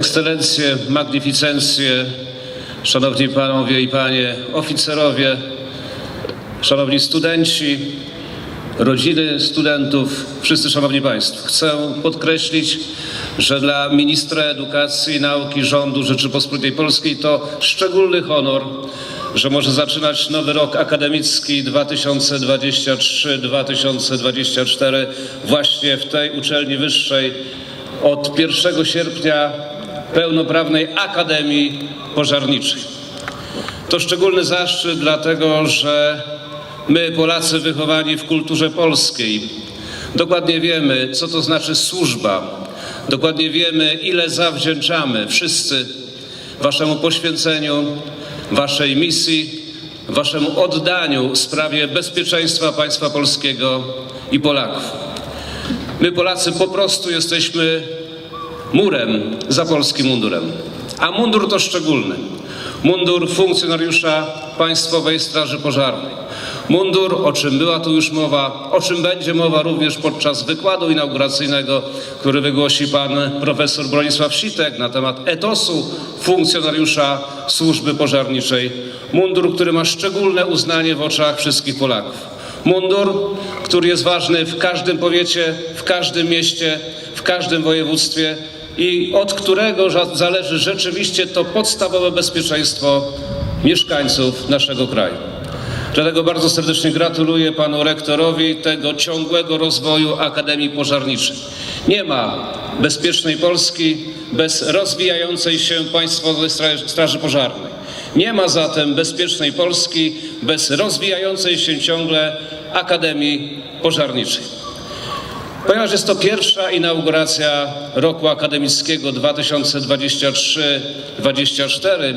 Ekscelencje, magnificencje, szanowni panowie i panie oficerowie, szanowni studenci, rodziny studentów, wszyscy szanowni państwo. Chcę podkreślić, że dla ministra edukacji i nauki rządu Rzeczypospolitej Polskiej to szczególny honor, że może zaczynać nowy rok akademicki 2023-2024 właśnie w tej uczelni wyższej od 1 sierpnia pełnoprawnej Akademii Pożarniczej. To szczególny zaszczyt, dlatego że my, Polacy wychowani w kulturze polskiej, dokładnie wiemy, co to znaczy służba. Dokładnie wiemy, ile zawdzięczamy wszyscy Waszemu poświęceniu, Waszej misji, Waszemu oddaniu w sprawie bezpieczeństwa państwa polskiego i Polaków. My, Polacy, po prostu jesteśmy murem za polskim mundurem. A mundur to szczególny. Mundur funkcjonariusza Państwowej Straży Pożarnej. Mundur, o czym była tu już mowa, o czym będzie mowa również podczas wykładu inauguracyjnego, który wygłosi pan profesor Bronisław Sitek na temat etosu funkcjonariusza służby pożarniczej. Mundur, który ma szczególne uznanie w oczach wszystkich Polaków. Mundur, który jest ważny w każdym powiecie, w każdym mieście, w każdym województwie i od którego za- zależy rzeczywiście to podstawowe bezpieczeństwo mieszkańców naszego kraju. Dlatego bardzo serdecznie gratuluję panu rektorowi tego ciągłego rozwoju Akademii Pożarniczej. Nie ma bezpiecznej Polski bez rozwijającej się Państwowej Stra- Straży Pożarnej. Nie ma zatem bezpiecznej Polski bez rozwijającej się ciągle Akademii Pożarniczej. Ponieważ jest to pierwsza inauguracja roku akademickiego 2023-2024,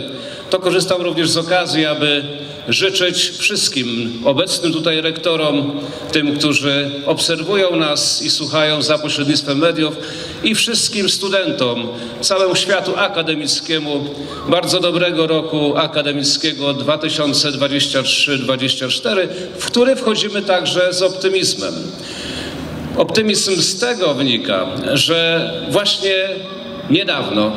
to korzystam również z okazji, aby życzyć wszystkim obecnym tutaj rektorom, tym, którzy obserwują nas i słuchają za pośrednictwem mediów i wszystkim studentom, całemu światu akademickiemu bardzo dobrego roku akademickiego 2023-2024, w który wchodzimy także z optymizmem. Optymizm z tego wynika, że właśnie niedawno,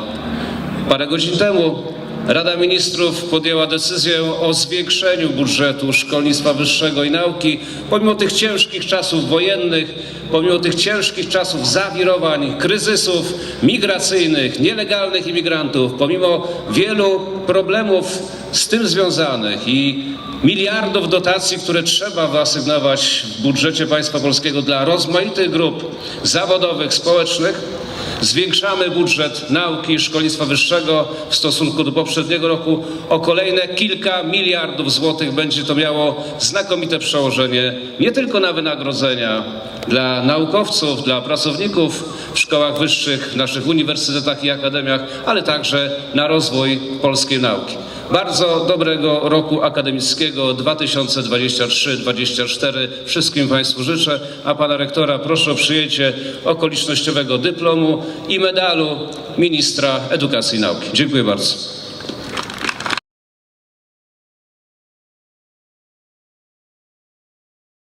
parę godzin temu, Rada Ministrów podjęła decyzję o zwiększeniu budżetu szkolnictwa wyższego i nauki, pomimo tych ciężkich czasów wojennych, pomimo tych ciężkich czasów zawirowań, kryzysów migracyjnych, nielegalnych imigrantów, pomimo wielu problemów z tym związanych i miliardów dotacji, które trzeba wyasygnować w budżecie państwa polskiego dla rozmaitych grup zawodowych, społecznych, zwiększamy budżet nauki i szkolnictwa wyższego w stosunku do poprzedniego roku o kolejne kilka miliardów złotych. Będzie to miało znakomite przełożenie nie tylko na wynagrodzenia dla naukowców, dla pracowników w szkołach wyższych, naszych uniwersytetach i akademiach, ale także na rozwój polskiej nauki. Bardzo dobrego roku akademickiego 2023-2024 wszystkim Państwu życzę, a Pana Rektora proszę o przyjęcie okolicznościowego dyplomu i medalu Ministra Edukacji i Nauki. Dziękuję bardzo.